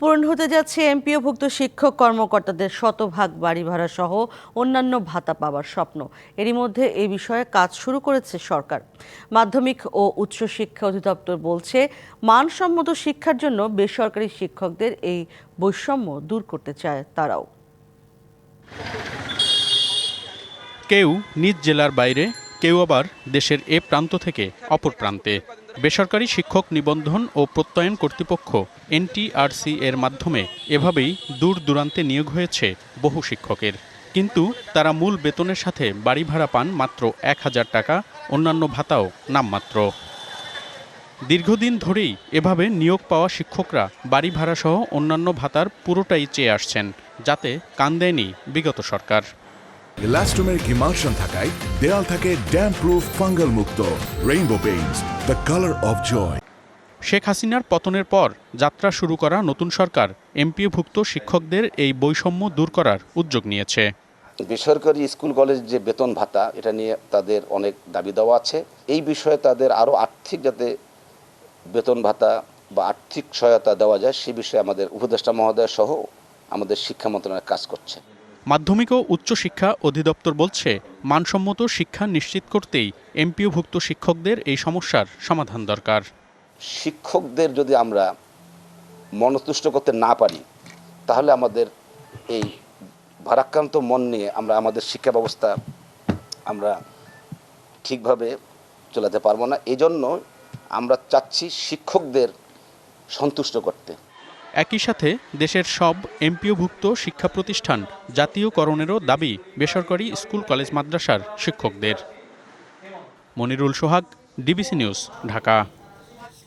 পূরণ হতে যাচ্ছে এমপিওভুক্ত শিক্ষক কর্মকর্তাদের শতভাগ বাড়ি ভাড়া সহ অন্যান্য ভাতা পাওয়ার স্বপ্ন। এরই মধ্যে এই বিষয়ে কাজ শুরু করেছে সরকার। মাধ্যমিক ও উচ্চশিক্ষা অধিদপ্তর বলছে, মানসম্মত শিক্ষার জন্য বেসরকারি শিক্ষকদের এই বৈষম্য দূর করতে চায় তারাও। কেউ নিজ জেলার বাইরে, কেউ আবার দেশের এ প্রান্ত থেকে অপর প্রান্তে। বেসরকারি শিক্ষক নিবন্ধন ও প্রত্যয়ন কর্তৃপক্ষ, এনটিআরসি এর মাধ্যমে এভাবেই দূর দূরান্তে নিয়োগ হয়েছে বহু শিক্ষকের। কিন্তু তারা মূল বেতনের সাথে বাড়ি ভাড়া পান মাত্র এক হাজার টাকা, অন্যান্য ভাতাও নামমাত্র। দীর্ঘদিন ধরেই এভাবে নিয়োগ পাওয়া শিক্ষকরা বাড়ি ভাড়াসহ অন্যান্য ভাতার পুরোটাই চেয়ে আসছেন, যাতে কান দেয়নি বিগত সরকার। ইলাস্টোমেরিক ইমালশন থাকায় দেয়াল থাকে ড্যাম প্রুফ ফাঙ্গাল মুক্ত rainbow paints the colour of joy Sheikh হাসিনার পতনের পর যাত্রা শুরু করা নতুন সরকার এমপিওভুক্ত শিক্ষকদের এই বৈষম্য দূর করার উদ্যোগ নিয়েছে। বেসরকারি স্কুল কলেজ যে বেতন ভাতা এটা নিয়ে তাদের অনেক দাবি দেওয়া আছে। এই বিষয়ে তাদের আরও আর্থিক যাতে বেতন ভাতা বা আর্থিক সহায়তা দেওয়া যায় সে বিষয়ে আমাদের উপদেষ্টা মহোদয় সহ আমাদের শিক্ষা মন্ত্রণালয় কাজ করছে। মাধ্যমিক ও উচ্চশিক্ষা অধিদপ্তর বলছে, মানসম্মত শিক্ষা নিশ্চিত করতেই এমপিওভুক্ত শিক্ষকদের এই সমস্যার সমাধান দরকার। শিক্ষকদের যদি আমরা মনতুষ্ট করতে না পারি, তাহলে আমাদের এই ভারাক্রান্ত মন নিয়ে আমরা আমাদের শিক্ষা ব্যবস্থা আমরা ঠিকভাবে চলাতে পারব না। এজন্য আমরা চাচ্ছি শিক্ষকদের সন্তুষ্ট করতে। একই সাথে দেশের সব এমপিওভুক্ত শিক্ষা প্রতিষ্ঠান জাতীয়করণেরও দাবি বেসরকারি স্কুল, কলেজ, মাদ্রাসার শিক্ষকদের। Monirul Sohag, DBC news, Dhaka.